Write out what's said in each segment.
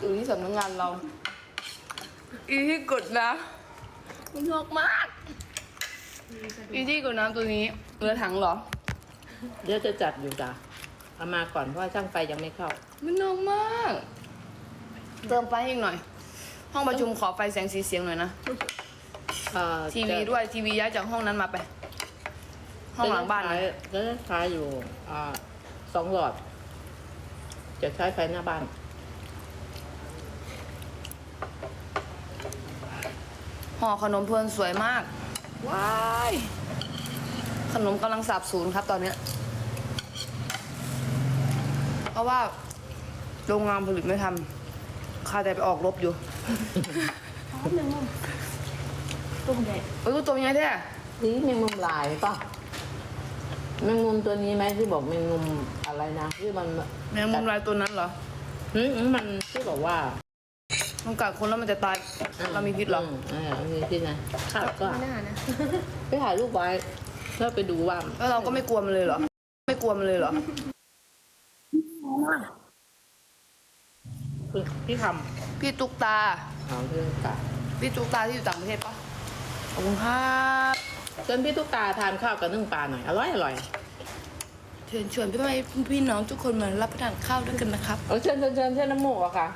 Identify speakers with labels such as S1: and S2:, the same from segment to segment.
S1: อยู่ที่สำนักงานเรา อีที่กดน้ำมันชอบมาก อีที่กดน้ำตัวนี้เรือถังเหรอ
S2: เดี๋ยวจะจัดอยู่จ้ะเอามาก่อนเพราะว่าช่างไฟยังไม่เข้า
S1: มันนองมาก เติมไฟอีกหน่อย ห้องประชุมขอไฟแสงสีเสียงหน่อยนะ
S2: เอ่อ
S1: ทีวี
S2: จะ
S1: ด้วยทีวีย้ายจากห้องนั้นมาไป ห้องหลังบ้าน
S2: จะ
S1: นะ
S2: ได้ใช้จะได้ใช้อยู่อ่าสองหลอด จะใช้ไฟหน้าบ้าน
S1: ห่อขนมเพลินสวยมาก ว้าย ขนมกำลังสับสูนครับตอนเนี้ยเพราะว่าโรงงานผลิตไม่ทำค่าแต่ไปออกรบอยู่
S3: ตุ้มใหญ่
S1: เอ้ยตัวยังไงแท้
S2: นี่แมงมุมลายป่ะแมงมุมตัวนี้ไหมที่บอกแมงมุมอะไรนะที่มัน
S1: แมงมุมลายตัวนั้นเหรอ
S2: หืมมันที่บอกว่า
S1: มันกัดคนแล้วมันจะตาย เรามีพิษเหรอ
S2: มอ่ามีพิษนะข้าวก็
S3: ไม่น่านะ
S2: ไปถ่ายรูปไว้แล้วไปดูว่า
S1: แล้วเราก็ไม่กลัวมันเลยเหรอ ไม่กลัวมันเลยเหรอ
S2: พี่ท
S1: พี่ตุ๊กตาำ
S2: เอาเรื่องกะ
S1: พี่ตุ๊กตาที่อยู่ต่างประเทศปะขอบคุณครับ
S2: เชิญพี่ตุ๊กตาทานข้าวกับนึ่งปลาหน่อย อร่อยอร่อย
S1: เชิญชวนพี่ไม่พี่น้องทุกคนมารับประทานข้าวด้วยกันนะครับ
S2: เอาเชิญเชิญเชิญเชิญน้ำหมูกอะค่ะ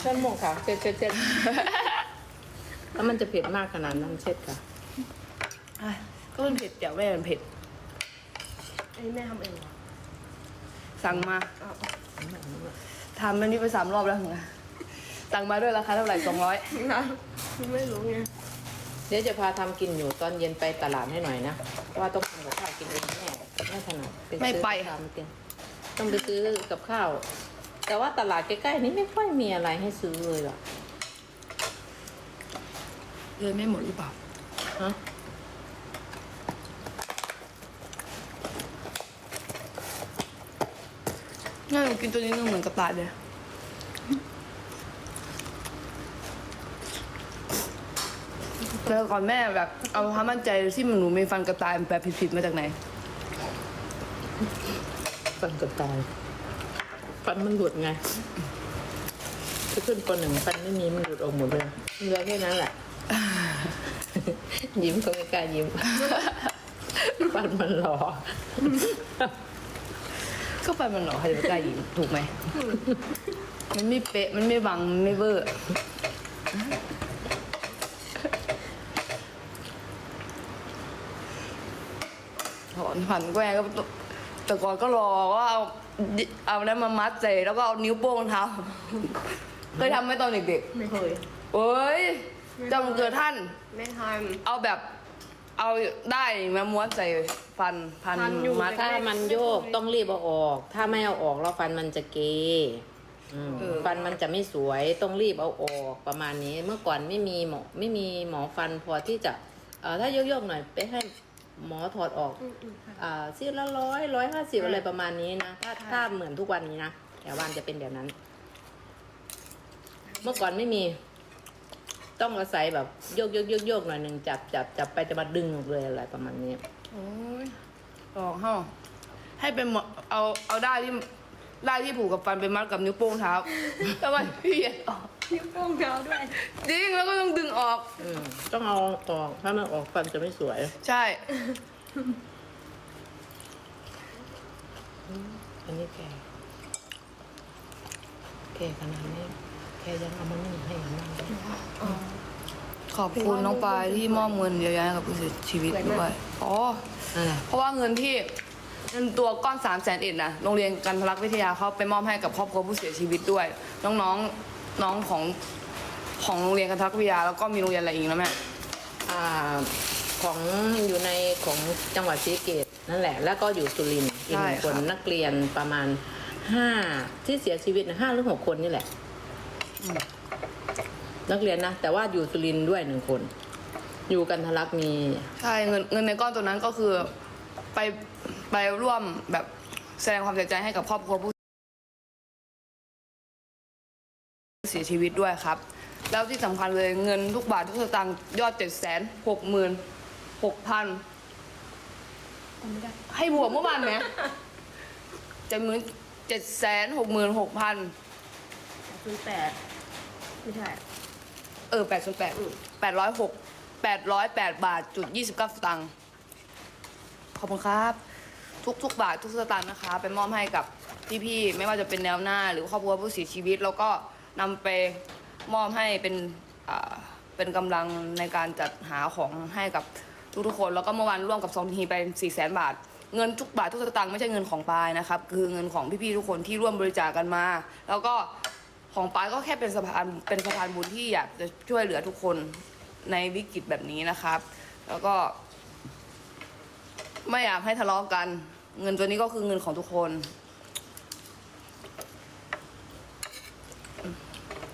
S2: เชิญหมูกค่ะเชิญเชิญเชิญแล้วมันจะเผ็ดมากขนาดนั้นเช็ดค่ะ
S1: อะก็มันเผ็ดเดี๋ยวแม่มันเผ็ด
S3: อันนี้แม่ทำเองเหรอ
S1: สั่งมา
S3: อ้าว
S1: ทำอันนี้ไปสามรอบแล้วเหรอสั่งมาด้วยราคาเท่าไหร่สองร้อย
S3: นะไม่รู้ไง
S2: เดี๋ยวจะพาทำกินอยู่ตอนเย็นไปตลาดให้หน่อยนะเพราะว่าต้องทำกับข้าวกินเองแม่ไม่ถนัดซื้อ
S1: ไม่ไป
S2: ทำกินต้องไปซื้อกับข้าว แต่ว่าตลาดใกล้ๆนี้ไม่ค่อยมีอะไรให้ซื้อเลยหรอก
S1: เลยไม่หมดหรือเปล่า
S2: ฮะ
S1: น่าหนูกินตัวนี้นึงเหมือนกระต่ายเลยเจอก่อนแม่แบบ เอาความมั่นใจที่หนูมีฟันกระต่ายแบบผิดๆมาจากไหน
S2: ฟันกับตาย ฟันมันหลุดไงถ้าขึ้นปหนึ่งฟันไม่มีมันหลุดออกหมดเลยเหลือแค่นั้นแหละ ยิ้มก็ไม่กล้ายิ้ม ฟันมันหลอ
S1: ก็ไปมันเหรอใครจะไปกล้ายิงถูกไหม มันไม่เป๊ะ มันไม่บัง มันไม่เวอร์ ถอนผันแกว้งก็แต่ก่อนก็รอว่าเอา เอานั้นมามัดใส่แล้วก็เอานิ้วโป้งเท้าเคยทำไหมตอนเด็ก
S3: ไม่เคย
S1: ๆโอ้ยจำเกิดท่าน
S3: ไม่ท
S1: เอาแบบ เอาได้มาม้วนใส่ฟันพัน
S3: พันอยู่
S1: มัด
S2: ถ้ามันโยกต้องรีบเอาออก ถ้าไม่เอาออกแล้วฟันมันจะเกยอืม
S1: เออ
S2: ฟันมันจะไม่สวยต้องรีบเอาออกประมาณนี้ เมื่อก่อนไม่มีหมอไม่มีหมอฟันพอที่จะเอ่อถ้าโยกๆหน่อยไปให้ หมอถอดออกำ
S3: อืมอืมค่ะ
S2: อ่าซี่ละร้อยร้อยห้าสิบอะไรประมาณนี้นะถ้า
S3: ใช่
S2: ถ้าเหมือนทุกวันนี้นะแถวบ้านจะเป็นแบบนั้น เมื่อก่อนไม่มี ต้องอาศัยแบบโยกโยกโยกโยกหน่อยหนึ่งจับจับจับไปจะมาดึงออกเลยอะไรประมาณนี้
S1: โอ้ยออกห้องให้เป็นหมอเอาเอาได้ที่ได้ที่ผูกกับฟันไปมัดกับนิ้วโป้งเท้าทำไมพี่เหยียดออก
S3: นิ้วโป้งเท้าด้วย
S1: จริงแล้วก็ต้องดึงออก
S2: อืมต้องเอาออก ถ้ามันออกฟันจะไม่สวย
S1: ใช่
S2: อันนี้แกแกขนาดนี้แกยังเอามานึ่งให้นั่งได้
S1: ขอบคุณน้องปายที่มอบเงินเยอะแยะให้กับผู้เสียชีวิตด้วยอ๋อ
S2: นั่นแหละ
S1: เพราะว่าเงินที่เงินตัวก้อน3ามแสนเอ็ดนะโรงเรียนกันทรลักษณ์วิทยาเขาไปมอบให้กับครอบครัวผู้เสียชีวิตด้วย น้องๆ น้องของของโรงเรียนกันทรลักษณ์วิทยาแล้วก็มีโรงเรียนอะไรอีกนะแม่
S2: อ่าของอยู่ในของจังหวัดศรีสะเกตนั่นแหละ แล้วก็อยู่สุรินทร์อีกหนึ่ง
S1: ใช่
S2: คน
S1: ค่ะ
S2: นักเรียนประมาณห้าที่เสียชีวิตนะห้าหรือหกคนนี่แหละ นักเรียนนะ แต่ว่าอยู่สุรินทร์ด้วยหนึ่งคน อยู่กันทะลักมี
S1: ใช่เงินเงินในก้อนตัวนั้นก็คือไปไปร่วมแบบแสดงความเสียใจให้กับครอบครัวผู้ ชีวิตด้วยครับ แล้วที่สำคัญเลยเงินทุกบาททุกสตางค์ยอดเจ็ดแสนหกหมื่นหกพัน
S3: ทำไม่ได้
S1: ให้บวกเมื่อวานไหมเจ็ดหมื่นเจ็ดแสนหกหมื่นหกพัน
S3: ศูนย์แปดไม่ใช่
S1: เออแปดศูนย์แปดแปดร้อยหกแปดร้อยแปดบาทจุดยี่สิบเก้าสตางค์ขอบคุณครับ ทุกทุกบาททุกสตางค์นะคะ ไปมอบให้กับพี่ๆ ไม่ว่าจะเป็นแนวหน้า หรือครอบครัวผู้เสียชีวิตแล้วก็ นำไปมอบให้เป็นเป็นกำลังในการจัดหาของให้กับทุกๆคน แล้วก็เมื่อวานร่วมกับซองทีไป4ี่แสนบาท เงินทุกบาททุกสตางค์ไม่ใช่เงินของปายนะครับ คือเงินของพี่ๆทุกคนที่ร่วมบริจาคกันมา แล้วก็ของปายก็แค่เป็นสะพานเป็นสะพานบุญที่อยากจะช่วยเหลือทุกคนในวิกฤตแบบนี้นะครับ แล้วก็ ไม่อยากให้ทะเลาะกัน เงินตัวนี้ก็คือเงินของทุกคน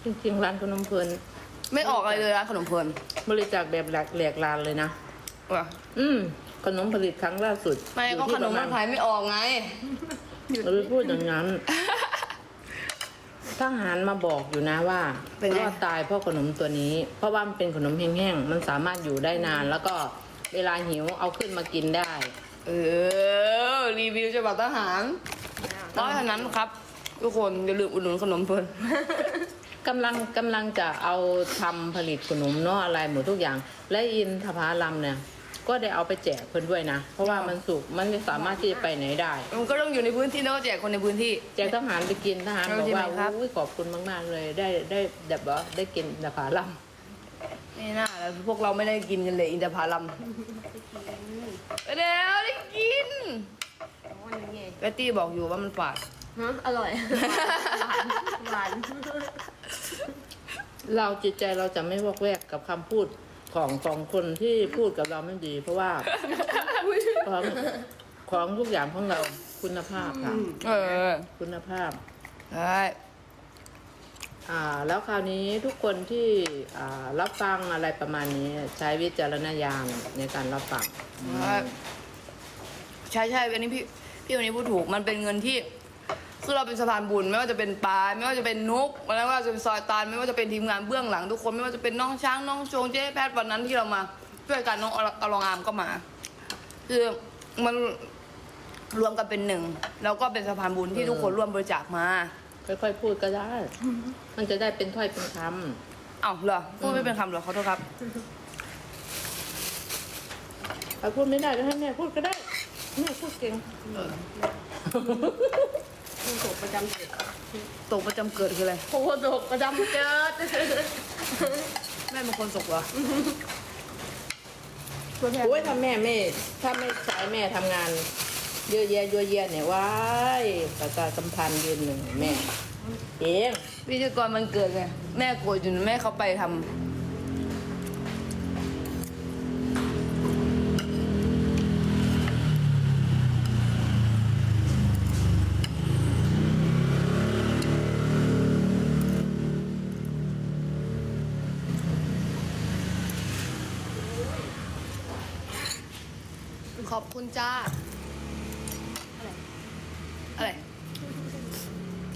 S2: จริงๆร้านขนมเพลิน
S1: ไม่ออกอะไรเลยร้านขนมเพลิน
S2: บริจาคแบบแหลกแหลกลานเลยนะ
S1: ว่ะ
S2: อืมขนมผลิตครั้งล่าสุด
S1: ไม่
S2: อยู่
S1: ก็
S2: ที่
S1: ขนม
S2: ประ
S1: มันขายไม่ออกไง
S2: เราไปพูดอย่างนั้นทหารมาบอกอยู่นะว่า
S1: เป็นไง
S2: รอดตายเพราะขนมตัวนี้ เพราะว่ามันเป็นขนมแห้งๆมันสามารถอยู่ได้นาน แล้วก็เวลาหิวเอาขึ้นมากินได้
S1: เออ รีวิวฉบับทหารเพราะฉะนั้นครับ ทุกคนอย่าลืมอุดหนุนขนมเพลิน
S2: กำลังกำลังจะเอาทำผลิตขนมเนาะอะไรหมดทุกอย่าง และอินทผลัมเนี่ย ก็ได้เอาไปแจกเพื่อนด้วยนะ เพราะว่ามันสุกมันไม่สามารถที่จะไปไหนได้
S1: มันก็ต้องอยู่ในพื้นที่แล้วก็แจกคนในพื้นที่
S2: แจกทหารไปกินทหาร
S1: เอา
S2: บอก
S1: จริง
S2: ว่า
S1: ไหมครับ
S2: อุ้ยขอบคุณมากๆเลยได้ได้แบบว่าได้กินอินทผลัม
S1: นี่น่าแล้วพวกเราไม่ได้กินกันเลยอินทผลัมเดี๋ยวได้กิน
S3: อ๋อนี่ไง
S1: แบตตี้บอกอยู่ว่ามันฝาด
S3: ฮะอร่อย หวานหวาน
S2: เราจิตใจเราจะไม่วอกแวกกับคำพูดของของคนที่พูดกับเราไม่ดี เพราะว่าของของทุกอย่างของเราคุณภาพค่ะ
S1: เออ
S2: คุณภาพ
S1: ใช่
S2: อ่า แล้วคราวนี้ทุกคนที่อ่ารับฟังอะไรประมาณนี้ ใช้วิจารณญาณในการรับฟัง
S1: ใช่ใช่อันนี้พี่พี่วันนี้พูดถูกมันเป็นเงินที่ คือเราเป็นสะพานบุญไม่ว่าจะเป็นปลายไม่ว่าจะเป็นนุกไม่ว่าจะเป็นซอยตานไม่ว่าจะเป็นทีมงานเบื้องหลังทุกคนไม่ว่าจะเป็นน้องช้างน้องโชงเจ๊แพทย์วันนั้นที่เรามาช่วยกันน้องอลองอามก็มา คือมันรวมกันเป็นหนึ่งแล้วก็เป็นสะพานบุญที่ทุกคนร่วมบริจาคมา
S2: ค่อยๆพูดก็ได้ มันจะได้เป็นถ้อยเป็นค
S1: เอ้าเหรอพูดไม่เป็นคำเหรอขอโทษครับำ
S2: ถ้าพูดไม่ได้ก็ให้แม่พูดก็ได้แม่พูดเก่ง
S3: ผู้ตกประจำเกิด
S1: ตกประจำเกิดคืออะไร
S3: ผู้ตกประจำเกิด
S1: แม่เป็นคนตกเหรอ
S3: ตัวแทน
S2: โอ้ยถ้าแม่ไม่ถ้าไม่ใช้แม่ทำงาน เยอะแยะเยอะแยะเนี่ยว้ายประชาสัมพันธ์ยืนหนึ่งแม่ เอง
S1: พิธีกรมันเกิดไงแม่โกรธอยู่แม่เขาไปทำ คุณจ้าอะไร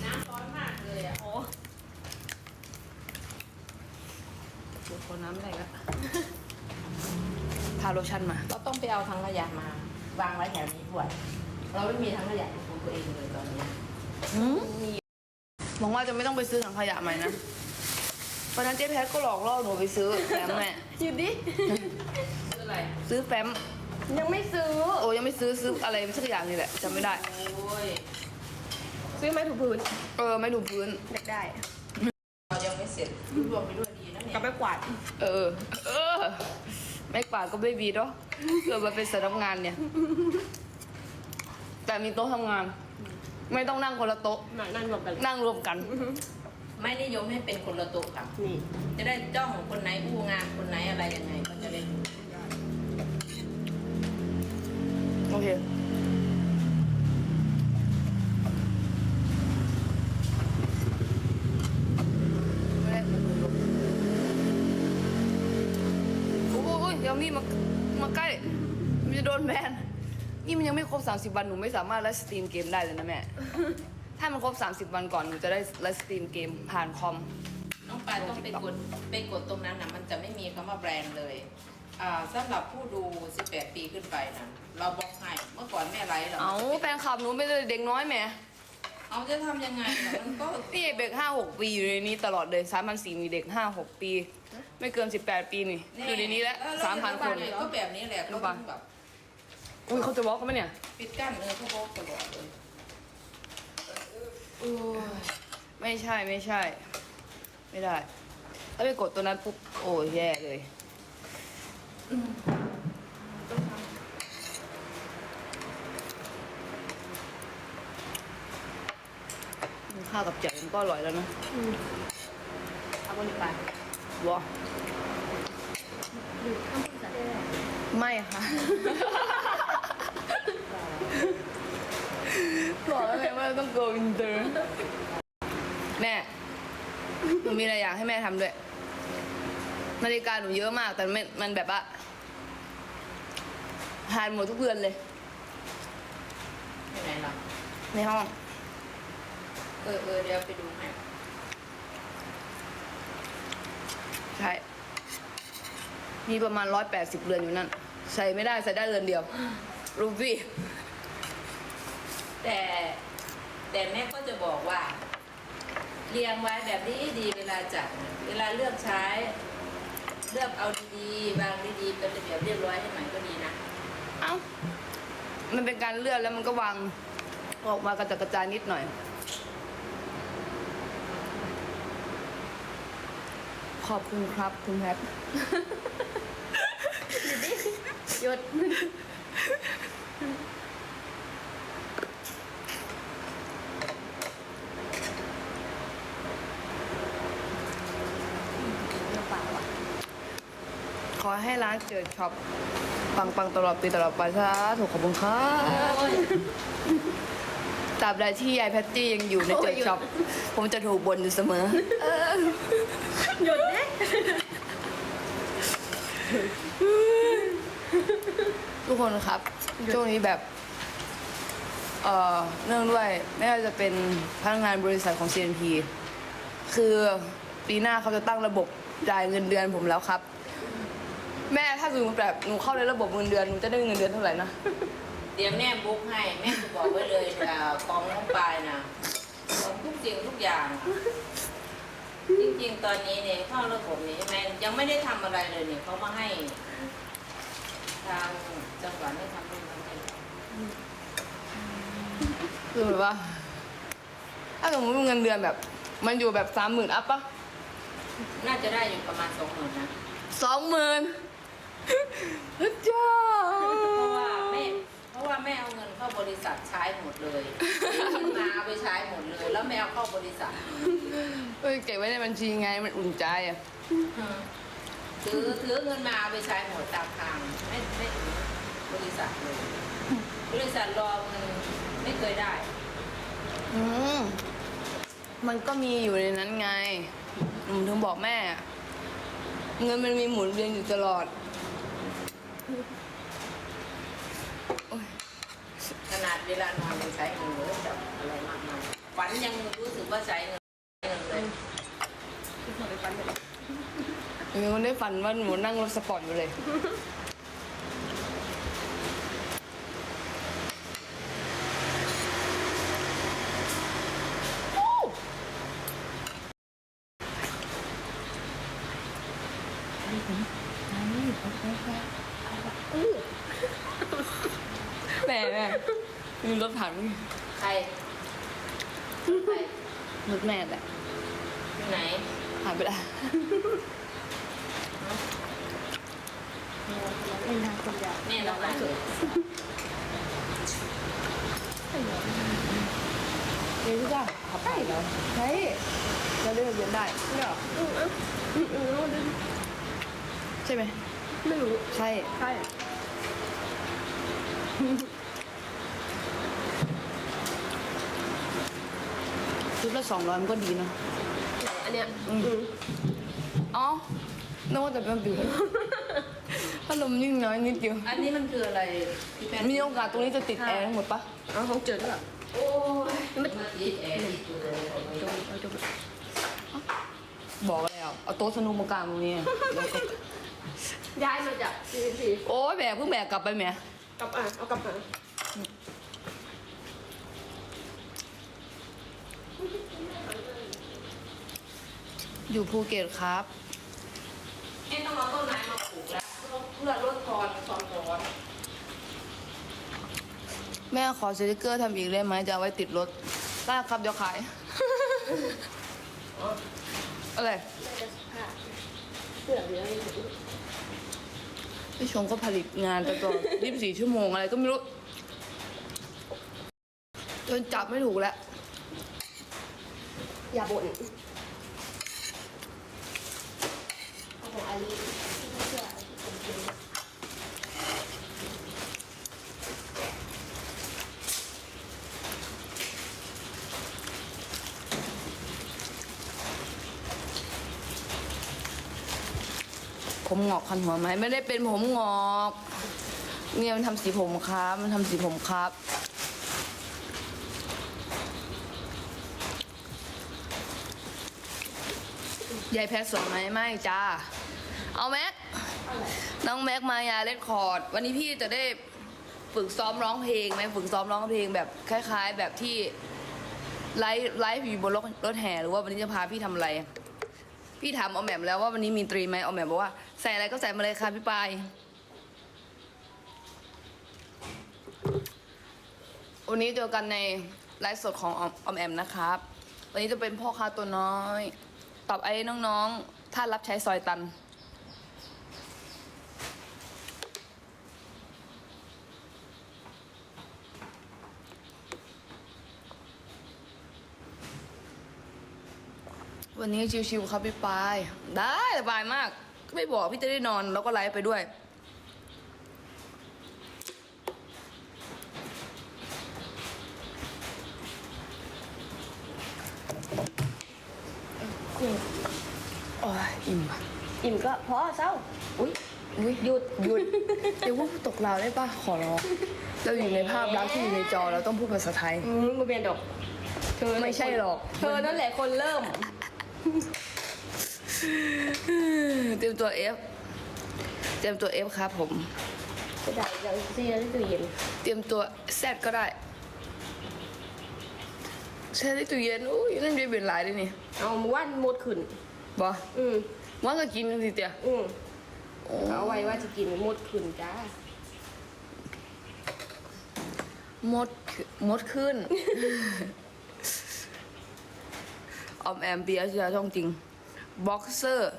S2: น้ำร้อนมากเลยอะ
S3: โอ้
S1: ปวดคอน้ำอะไรละทาโลชั่นมา
S2: เราต้องไปเอาถังขยะมา วางไว้แถวนี้ด้วยเราไม่มีถังขยะของตัวเองเลยตอนนี้
S1: หวังว่าจะไม่ต้องไปซื้อถังขยะใหม่นะวันนั้นเจ๊แพทก็หลอกล่อหนูไปซื้อแฟ้มแม่
S3: หยุดดิ
S2: ซื้ออะไร
S1: ซื้อแฟ้ม
S3: ยังไม่ซื้อ
S1: โอ้ยังไม่ซื้อซื้ออะไรสักอย่างนี่แหละจำไม่ได้
S2: โอ้ย
S3: ซื้อไหมถูพื้น
S1: เออไม่ถูพื้น
S3: อยากได้
S2: เรายังไม่เสร็จรวมไปด้วยดีนะเนี่
S3: กับ
S2: ย
S3: ไปกวาด
S1: เออ เออ ไม่กวาดก็ไม่บีเนาะเกิดมาเป็นสำนักงานเนี่ย แต่มีโต๊ะทำงาน ไม่ต้องนั่งคนละโต๊ะ
S3: นั่งนั่งรวมกันเลย
S1: นั่งรวมกัน
S2: ไม่นิยมให้เป็นคนละโต๊ะค่ะ
S3: นี่
S2: จะได้จ้องคนไหนอู้งานคนไหนอะไรยังไงก็จะได้รู้
S1: เคไม่ได้โอ้ยเดี๋ยวมีมามาใกล้ มันจะโดนแบนนี่มันยังไม่ครบ 30 วันหนูไม่สามารถไลฟ์สตรีมเกมได้เลยนะแม่ ถ้ามันครบ 30 วันก่อนหนูจะได้ไลฟ์สตรีมเกมผ่านคอม
S2: น้องปาต้องไปกดไปกดตรงนั้นนะมันจะไม่มีคำว่าแบรนด์เลย อ่าสำหรับผู้ดู 18 ปีขึ้นไปนะเราบล็อกให้เมื่อก่อนแม่ไลฟ์เรา
S1: เอาแฟนคลับหนูไม่ได้เด็กน้อยแหม่
S2: เอเอาจะทำยังไงล่ะมันก็
S1: นี่เด็กห้าหกปีอยู่ในนี้ตลอดเลยสามพันสี่มีเด็กห้าหกปี ไม่เกินสิบแปดปีนี่อยู่ในนี้แล้วสามพันคน
S2: ก็แบบนี้แหละเขาต้องแบบ
S1: อุ้ยเขาจะบล็อกกันไหมเนี่ย
S2: ปิดกั้นเลยเขาบอกตลอดเลย
S1: ไม่ใช่ไม่ใช่ ไม่ได้ถ้าไปกดตัวนั้นปุ๊บโอ้ยแย่เลย ข้าวกับแจ่วมันก็อร่อยแล้วนะ
S3: เอาบนไป
S1: ว้า
S3: ดูข้ามพูดสัตว์ได้
S1: ไม่ค่ะ บอกแล้วไงว่าต้อง go inter แม่หนูมีอะไรอยากให้แม่ทำด้วย นาฬิกาหนูเยอะมาก แต่มันมันแบบว่าทานหมดทุกเดือนเลย
S2: ที่ไหนล่ะ
S1: ในห้อง
S2: เออเออเดี๋ยวไปดูให้
S1: ใช่ มีประมาณร้อยแปดสิบเรือนอยู่นั่น ใส่ไม่ได้ใส่ได้เรือนเดียว รูฟี่
S2: แต่แต่แม่ก็จะบอกว่า เรียงไว้แบบนี้ดีเวลาจัดนะเวลาเลือกใช้ เลือกเอาดีๆวางดีๆเป็นระเบียบเรียบร้อยให้ใหม่ก็ดีนะ
S1: เอ้า มันเป็นการเลื่อนแล้วมันก็วางออกมากระจัดกระจายนิดหน่อย ขอบคุณครับคุณแพท
S3: หยุด
S1: ข อให้ร้านเกิดช็อปปังปังๆตลอดปีตลอดไปซะถูกขอบคุณครับตราบใดที่ยายแพตตี้ยังอยู่ในเกิดช็อป ผมจะถูกบนอยู่เสมอ
S3: หยุดเนี่ย
S1: ทุกคนครับ ช่วงนี้แบบ เอ่อ เนื่องด้วยไม่ว่าจะเป็นพนักงานบริษัทของ CNP คือปีหน้าเขาจะตั้งระบบจ่ายเงินเดือนผมแล้วครับ แม่ถ้าสมมติแบบหนูเข้าในระบบเงินเดือนหนูจะได้เงินเดือนเท่าไหร่นะ
S2: เดี๋ยวแม่บุ๊กให้แม่จะบอกไว้เลยอ่ากองน้องปลายนะของทุกสิ่งทุกอย่างจริงๆตอนนี้เนี่ยเข้าระบบนี้แม่ยังไม่ได้ทำอะไรเลยเนี่ยเขามาให้ทางจังหวัดได้ทำนู่นทำนี่
S1: คือแบบว่า ถ้าสมมติเงินเดือนแบบ มันอยู่แบบสามหมื่นอัพปะ
S2: น่าจะได้อยู่ประมาณสองหมื่นนะ
S1: สองหมื่น จ้า
S2: เพราะว่าแม่ เพราะว่าแม่เอาเงินเข้าบริษัทใช้หมดเลยเงินมาเอาไปใช้หมดเลย แล้วแม่เอาเข้าบริษัท
S1: เอ้ยเก็บไว้ในบัญชีไงมันอุ่นใจอะ
S2: ถือถือเงินมาเอาไปใช้หมดตามทางไม่ไม่ถึงบริษัทเลย บริษัทรอเงินไม่เคยได้
S1: อืมมันก็มีอยู่ในนั้นไงหนูถึงบอกแม่อะเงินมันมีหมุนเวียนอยู่ตลอด
S2: ขนาดเวลานอนยังใช้เงินเลยแบบอะไรมากมายฝันยังรู้สึกว่าใช้เงินเงินเลย
S1: หนูได้ฝันว่าหนูนั่งรถสปอร์ตอยู่เลย แม่แม่มี รถผ่านมั้ย
S2: ใครใคร
S1: รถแม่แหละ
S2: ที่ไหน
S1: ผ่านไปแล้ว
S3: ไม่นานคนยาว
S2: แม่เราไหนเลย
S1: เรียนที่จ้าขับไปเหรอใช่เราเรียนเรียนได้ไม่หรอ
S3: อืมอืมอืมอืมอืม
S1: ใช่ไหม
S3: ไม่รู้
S1: ใช่
S3: ใช่
S1: ละสองร้อยมันก็ดีเนอะ
S3: อันเนี้ย
S1: อืม
S3: อืม
S1: อ๋อนึกว่าแต่เป็นบิวพัดลมยิ่งน้อยนิดเดียว
S2: อันนี้มันคืออะไรพี่แป้น
S1: มีโอกาสตรงนี้จะติดแอร์ทั้งหมดปะ
S3: เอาของเจอด้วยเหรอ
S2: โอ้ยมันติดแอร์ติดอยู่เลย
S3: จงเอาจง
S1: บอกแล้วเอาโต๊ะสนุกมากางตรงนี้แล้วก็
S3: ย้ายมาจากสี่สี่
S1: โอ้ยแบกเพิ่งแบกกลับไปแหม
S3: กลับอะเอากลับมา
S1: อยู่ภูเก็ตครับ
S2: แม่ต้องเอาต้นไม้มาปลูกแล้วเพื่อลดทอนความร้อน
S1: แม่ขอสติกเกอร์ทำอีกได้ไหมจะเอาไว้ติดรถได้ครับเดี๋ยวขาย อะไร
S3: น่าจะค่ะเสื้อเหลืองอยู่
S1: พี่ชงก็ผลิตงานแต่ตลอด24 ชั่วโมงอะไรก็ไม่รู้ จนจับไม่ถูกแล้ว
S3: อย่าบ่น ผมเอง
S1: ผมงอกคันหัวไหมไม่ได้เป็นผมงอกเนี่ยมันทำสีผมครับ มันทำสีผมครับยายแพทสวยไหมไม่จ้า เอาแม็ก น้องแม็กมายาเลคคอร์ด วันนี้พี่จะได้ฝึกซ้อมร้องเพลงไหมฝึกซ้อมร้องเพลงแบบคล้าย ๆ แบบที่ไลฟ์ไลฟ์อยู่บนรถรถแห่หรือว่าวันนี้จะพาพี่ทำอะไร พี่ถามออมแหม่มแล้วว่าวันนี้มีตรีไหมออมแหม่มบอกว่าใส่อะไรก็ใส่มาเลยค่ะพี่ปายวันนี้เจอกันในไลฟ์สดของออมออมแอมนะครับ วันนี้จะเป็นพ่อค้าตัวน้อย ตอบไอ้น้องๆ ถ้ารับใช้ซอยตัน วันนี้ชิวๆครับพี่ปาย ได้สบายมากไม่บอกพี่จะได้นอนแล้วก็ไลฟ์ไปด้วย โอ้ยอิ่มอะ
S3: อิ่มก็พอเศร้า
S1: อุ้ยอุ้ยหยุดหยุด เดี๋ยวว่าตกเราวได้ปะขอร้องเราอยู่ในภาพลักษณ์ที่อยู่ในจอเราต้องพูดภาษาไทย
S3: อืมมาเบียนดอก เธอ
S1: ไม่ใช่หรอก
S3: เธอนั่นแหละคนเริ่ม
S1: เตรียมตัว F เตรียมตัว F ครับ ผม
S3: จะได้จะเสียที่ตู้เย็น
S1: เตรียมตัว Z ก็ได้แช่ในตู้เย็นอุ้ยนั่นจะเป็นหลายด้วยนี่
S3: เอามาว่านหมดขึ้น
S1: บอ
S3: อืม
S1: ว่าก็กินกันสิเตีย
S3: อืมเอาไว้ว่าจะกินหมดขึ้นจ้า
S1: มดขึ้นมดขึ้น ออมแอมเบียร์จะช่องจริง บ็อกเซอร์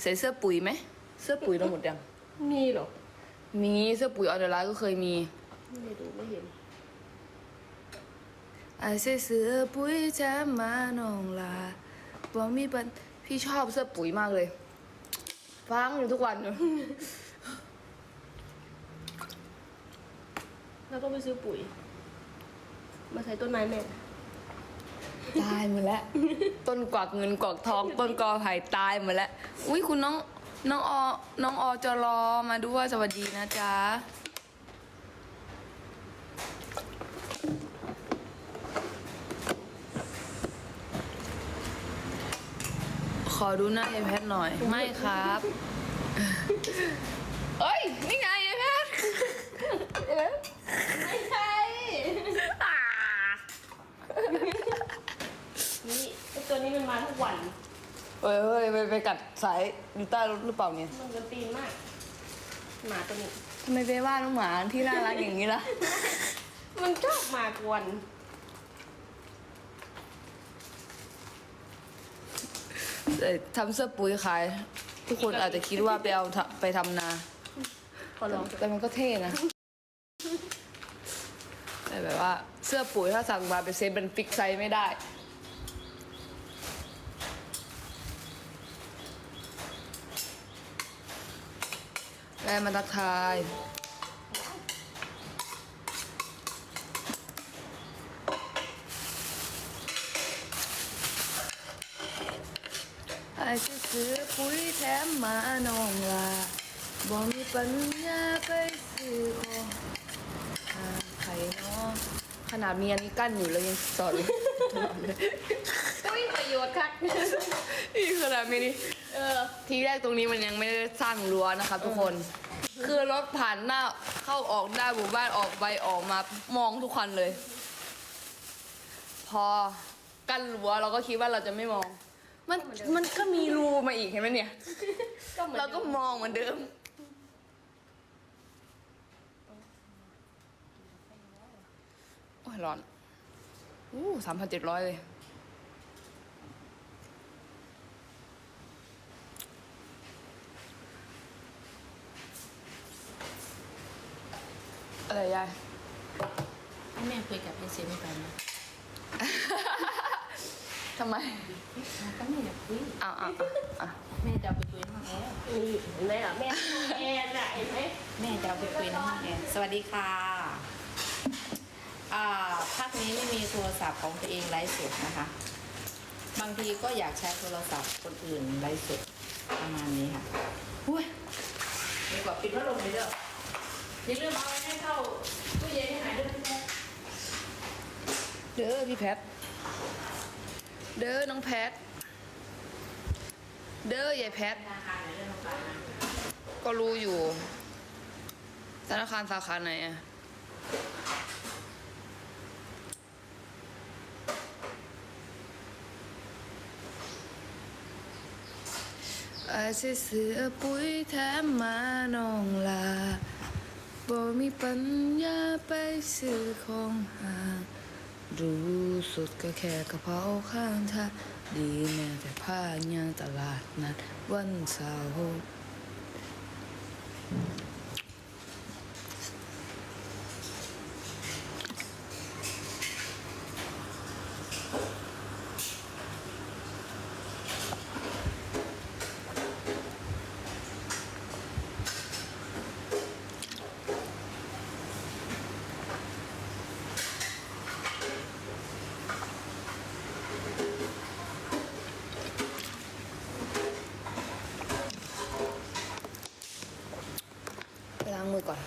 S1: ใส่เสื้อปุ๋ยไหม เสื้อปุ๋ยเราหมดยัง
S3: มีเหรอ
S1: มีเสื้อปุ๋ยออเดอร์ไลน์ก็เคยมี
S3: ไม่ดูไม่เห็น
S1: ไอ้ใส่เสื้อปุ๋ยจะมาน้องลาบอกมีปันพี่ชอบเสื้อปุ๋ยมากเลย ฟังอยู่ทุกวันอยู่
S3: เราต้องไปซื้อปุ๋ย มาใส่ต้นไม้แม่
S1: ตายหมดแล้ว ต้นกวักเงินกวักทอง ต้นกอไผ่ตายหมดแล้ว อุ้ยคุณน้องน้องอน้องอจะรอมาด้วยสวัสดีนะจ๊ะขอดูหน้าไอแพทหน่อย ไม่ครับ เอ้ย นี่ไงไอแพท
S3: ไม่ใช่
S1: อ่า
S3: นี่ไอ้ ตัวนี้มันมาทุกวัน
S1: เฮ้ยเฮ้ยไปไปกัดสายอยู่ใต้รถหรือเปล่าเนี่ย
S3: มันกันตีนมาก หมาตัวนี้
S1: ทำไมไปว่าน้องหมาที่น่ารักอย่างนี้ล่ะ
S3: มันชอบมากวน
S1: แต่ทำเสื้อปุ๋ยขาย ทุกคนอาจจะคิดว่าไปเอาทำไปทำนา
S3: ขอลอง
S1: แต่มันก็เท่นะ แต่แบบว่าเสื้อปุ๋ยถ้าสั่งมาเป็นเซตเป็นฟิกไซส์ไม่ได้ แม่มาทักทาย ไอ้จะซื้อปุ๋ยแถมมาน้องลาบ่มีปัญญาไปซื้อของหาไข่เนาะขนาดเมีอันนี้กั้นอยู่แล้วยังสอนเลย
S3: ก็มีประโยชน์ครั บ
S1: นี่ขนาดมีนี่
S3: เออ
S1: ทีแรกตรงนี้มันยังไม่ได้สร้างรั้วนะครับทุกคน คือรถผ่านหน้าเข้าออกได้หมู่บ้านออกไปออกมามองทุกคันเลย พอกั้นรั้วเราก็คิดว่าเราจะไม่มอง มันมันก็มีรูมาอีกเห็นไหมเนี่ย
S3: ก็เหมือน
S1: เราก็มองเหมือนเดิมโอ้ยร้อนอู้สามพันเจ็ดร้อยเลย อะไรยาย
S2: แม่คุยกับพี่เซไม่ไปนะ
S1: ทำไม
S2: ก็ไม่อยากคุย
S1: อ้าวอ้าวอ้าว
S2: แม่จะเอาไปคุยในห้องแอร์
S3: นี่เห็นไหมล่ะแม่แอนน่ะเห็นไหม
S2: แม่จะเอาไปคุยในห้องแอร์สวัสดีค่ะอ่าภาคนี้ไม่มีโทรศัพท์ของตัวเองไลฟ์สดนะคะ บางทีก็อยากใช้โทรศัพท์คนอื่นไลฟ์สดประมาณนี้ค่ะอุ้ยดีกว่าปิดพัดลมเลยเด้ออย่าลืมเอาไว้ให้ เข้าตู้เย็นหายด้วยนะ
S1: เด้อพี่แพท เด้อน้องแพท เด้อยายแพท
S2: ธนาคารไหนเรื่องน้องปลานะ
S1: ก็รู้อยู่ ธนาคารสาขาไหนอะอาจสิเสือปุ๋ยแถมมาน้องลา บ่มีปัญญาไปซื้อของหางรู้สุดก็แค่กระเพราข้างทางดีแม่แต่ผ้ายางตลาดนัดวันเสาร์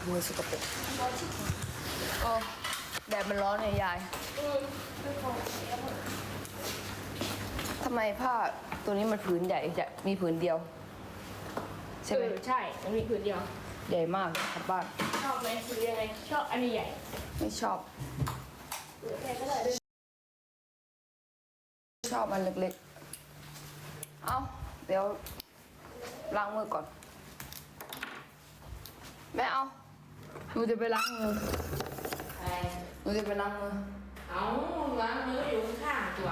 S1: มือก่อนมือสกปรกก็แดดมันร้อนเนี่ยยาย
S3: อืมไม่พอแล้วหมด
S1: ทำไมผ้าตัวนี้มันผืนใหญ่จะมีผืนเดียว ใช่ไหม
S3: เออใช่ มันมีผืนเดียว
S1: ใหญ่มากกลับบ้าน
S3: ชอบไหมหรือยังไงชอบอันนี้ใหญ่
S1: ไม่ชอบ
S3: หรือแค่ก็ได้
S1: ชอบอันเล็กๆ เอาเดี๋ยวล้างมือก่อน แม่เอาห นูจะไปล้างมือ
S2: อะไร
S1: หนูจะไปล้างมือ
S2: เอาล้างมืออยู่ข้างๆตัว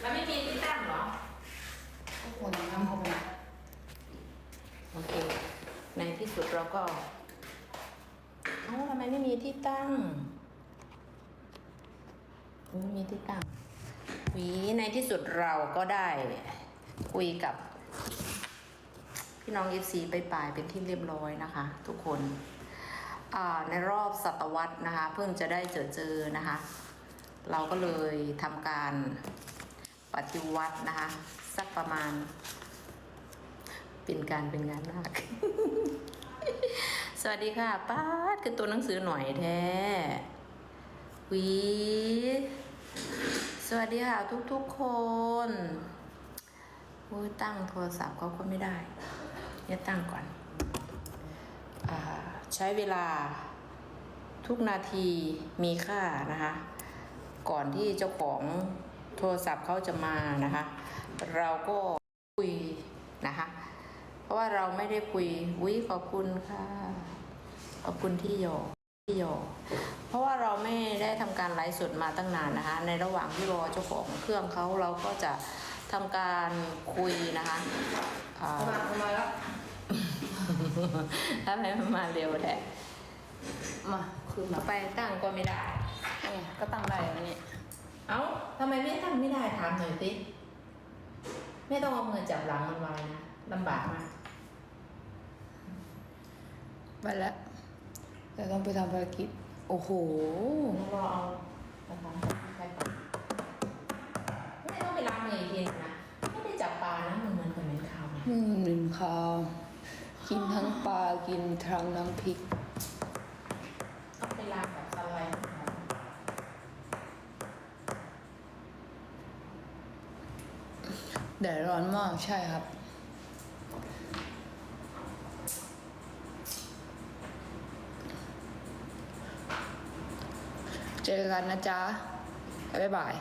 S2: แล้วไม่มีที่ตั้งเหรอ
S1: คนทำเข้าไป
S2: โอเค ในที่สุดเราก็ เอ้าทำไมไม่มีที่ตั้ง ไม่มีที่ตั้งหวีในที่สุดเราก็ได้ คุยกับ พี่น้องเอฟซีไปปลายๆเป็นที่เรียบร้อยนะคะ ทุกคนอ่า ในรอบศตวรรษนะคะ เพิ่งจะได้เจอเจอนะคะ เราก็เลยทำการปฏิวัตินะคะ สักประมาณ เป็นการเป็นงานมาก สวัสดีค่ะป้าดคือตัวหนังสือหน่อยแท้วีสวัสดีค่ะทุกๆคนโอ้ยตั้งโทรศัพท์เขาก็ไม่ได้ เนี่ยตั้งก่อนอา ใช้เวลาทุกนาทีมีค่านะคะ ก่อนที่เจ้าของโทรศัพท์เขาจะมานะคะ เราก็คุยนะคะ เพราะว่าเราไม่ได้คุยวิขอบคุณค่ะขอบคุณที่หยอกที่หยอกเพราะว่าเราไม่ได้ทำการไลฟ์สดมาตั้งนานนะคะ ในระหว่างที่รอเจ้าของเครื่องเขาเราก็จะทำการคุยนะคะ
S1: มาทำไมแล้ว
S2: ทำไมมันมาเร็วแท้
S1: มาคืนมา
S2: ไปตั้งก็ไม่ได้
S1: นี่ก็ตั้งได้อันนี้
S2: เอ้าทำไมแม่ตั้งไม่ได้ถามหน่อยสิแม่ต้องเอามือจับหลังมันไว้นะลำบากมาก
S1: ไปแล้วแต่ต้องไปทำภารกิจ โอ้โห
S2: ต้องรอเอากระถางใครก่อนไม่ต้องไปล้างมืออีกทีนึงนะไม่ได้จับปลานะมันเหมือนกับเหม็นขาวนะ
S1: อืมหนึ่งข้าว กินทั้งปลากินทั้งน้ำพริก
S2: ต้องไปล้างแบบสไลด์
S1: แดดร้อนมากใช่ครับ เจอกันนะจ๊ะ บ๊ายบาย